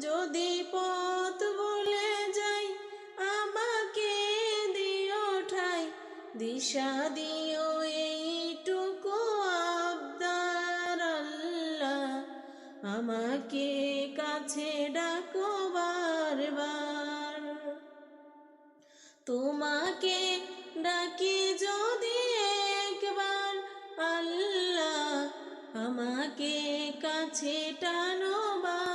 যদি পথ ভুলে যাই, আমাকে দিও ঠাই। দিশা দিও এইটুকু আবদার আল্লাহ। আমাকে কাছে ডাকো বারবার। তোমাকে ডাকি যদি একবার আল্লাহ। আমাকে কাছে টানো বারবার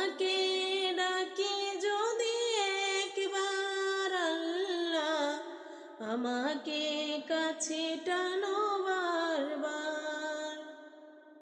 তোমাকে ডাকি যদি একবার আল্লাহ আমাকে কাছে টানো বারবার